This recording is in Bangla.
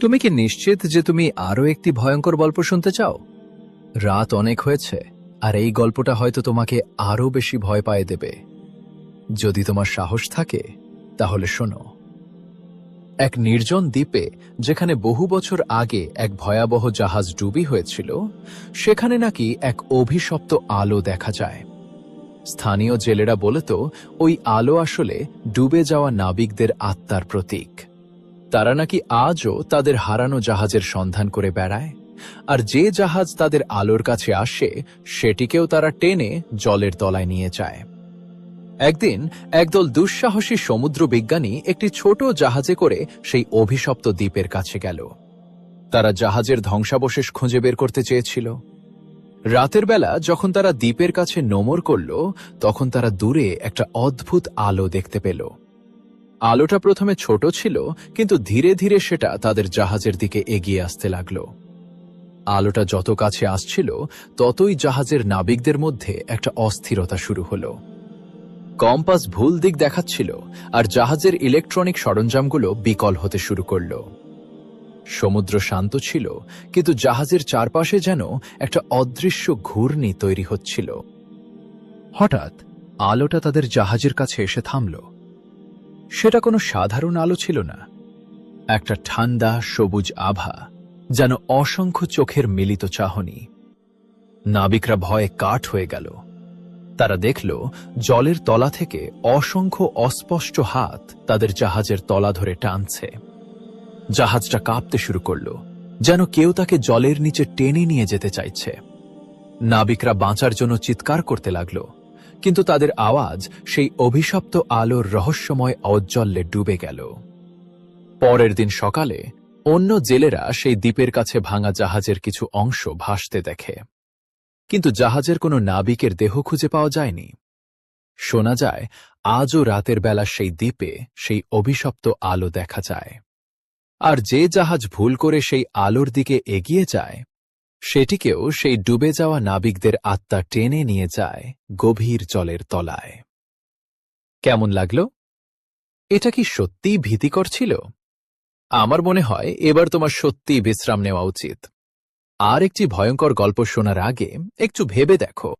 তুমি কি নিশ্চিত যে তুমি আরও একটি ভয়ঙ্কর গল্প শুনতে চাও? রাত অনেক হয়েছে, আর এই গল্পটা হয়তো তোমাকে আরও বেশি ভয় পায়ে দেবে। যদি তোমার সাহস থাকে, তাহলে শোনো। এক নির্জন দ্বীপে, যেখানে বহু বছর আগে এক ভয়াবহ জাহাজ ডুবি হয়েছিল, সেখানে নাকি এক অভিশপ্ত আলো দেখা যায়। স্থানীয় জেলেরা বলত, ওই আলো আসলে ডুবে যাওয়া নাবিকদের আত্মার প্রতীক। তারা নাকি আজও তাদের হারানো জাহাজের সন্ধান করে বেড়ায়, আর যে জাহাজ তাদের আলোর কাছে আসে, সেটিকেও তারা টেনে জলের তলায় নিয়ে যায়। একদিন একদল দুঃসাহসী সমুদ্র বিজ্ঞানী একটি ছোট জাহাজে করে সেই অভিশপ্ত দ্বীপের কাছে গেল। তারা জাহাজের ধ্বংসাবশেষ খুঁজে বের করতে চেয়েছিল। রাতের বেলা যখন তারা দ্বীপের কাছে নোমর করল, তখন তারা দূরে একটা অদ্ভুত আলো দেখতে পেল। আলোটা প্রথমে ছোট ছিল, কিন্তু ধীরে ধীরে সেটা তাদের জাহাজের দিকে এগিয়ে আসতে লাগল। আলোটা যত কাছে আসছিল, ততই জাহাজের নাবিকদের মধ্যে একটা অস্থিরতা শুরু হলো। কম্পাস ভুল দিক দেখাচ্ছিল, আর জাহাজের ইলেকট্রনিক সরঞ্জামগুলো বিকল হতে শুরু করল। সমুদ্র শান্ত ছিল, কিন্তু জাহাজের চারপাশে যেন একটা অদৃশ্য ঘূর্ণি তৈরি হচ্ছিল। হঠাৎ, আলোটা তাদের জাহাজের কাছে এসে থামল। সেটা কোনো সাধারণ আলো ছিল না। একটা ঠান্ডা, সবুজ আভা যেন অসংখ্য চোখের মিলিত চাহনি। নাবিকরা ভয়ে কাঠ হয়ে গেল। তারা দেখল, জলের তলা থেকে অসংখ্য অস্পষ্ট হাত তাদের জাহাজের তলা ধরে টানছে। জাহাজটা কাঁপতে শুরু করল, যেন কেউ তাকে জলের নিচে টেনে নিয়ে যেতে চাইছে। নাবিকরা বাঁচার জন্য চিৎকার করতে লাগল। কিন্তু তাদের আওয়াজ সেই অভিশপ্ত আলোর রহস্যময় ঔজ্জ্বল্যে ডুবে গেল। পরের দিন সকালে অন্য জেলেরা সেই দ্বীপের কাছে ভাঙা জাহাজের কিছু অংশ ভাসতে দেখে। কিন্তু জাহাজের কোনো নাবিকের দেহ খুঁজে পাওয়া যায়নি। শোনা যায়, আজও রাতের বেলা সেই দ্বীপে সেই অভিশপ্ত আলো দেখা যায়। আর যে জাহাজ ভুল করে সেই আলোর দিকে এগিয়ে যায় সেটিকেও সেই ডুবে যাওয়া নাবিকদের আত্মা টেনে নিয়ে যায় গভীর জলের তলায়। কেমন লাগল? এটা কি সত্যি ভীতিকর ছিল? আমার মনে হয় এবার তোমার সত্যি বিশ্রাম নেওয়া উচিত। আর একটি ভয়ঙ্কর গল্প শোনার আগে একটু ভেবে দেখো।